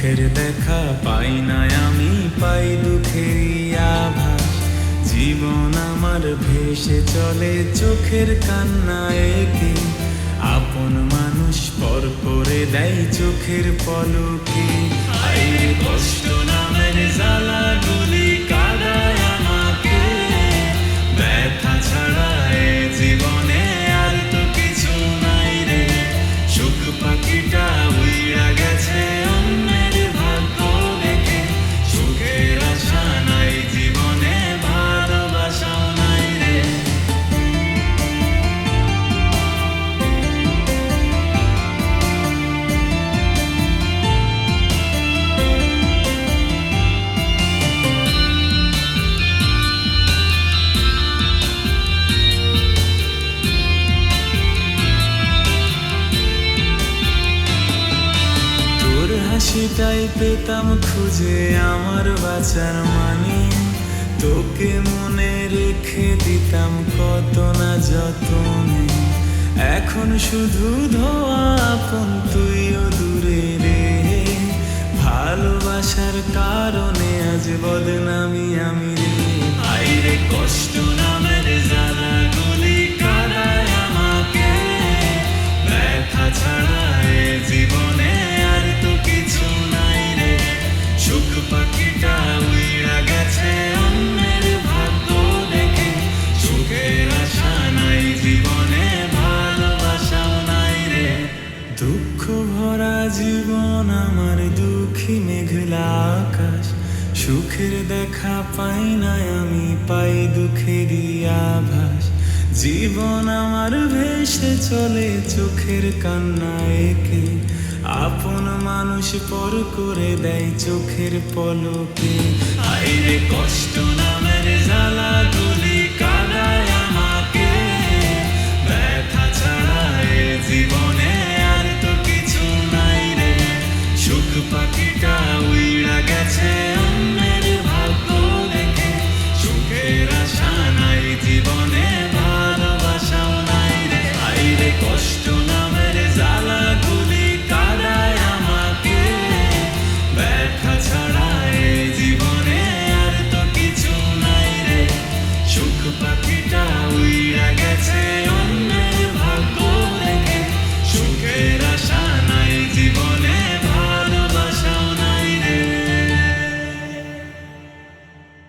সুখের দেখা পাই না আমি, পাই দুঃখের আভাস। জীবন আমার ভেসে চলে, চোখের কান্না একে। আপন মানুষ পর করে দেয় চোখের পলকে। কষ্ট নামের জ্বালা তোর হাসিটাই পেতাম খুঁজে আমার বাঁচার মানে। তোকে মনে রেখে দিতাম কত না যতনে। এখন শুধু ধোয়া আপন, তুইও দূরে রে। ভালোবাসার কারণে আজ বদনামি আমি রে। আইরে কষ্ট নামের জীবন আমার দুঃখী মেঘলা আকাশ। সুখের দেখা পাই না আমি, পাই দুঃখেরই আভাস। জীবন আমার ভেসে চলে, চোখের কান্না একে। আপন মানুষ পর করে দেয় চোখের পলকে। আইরে কষ্ট নামের জ্বালা গুলি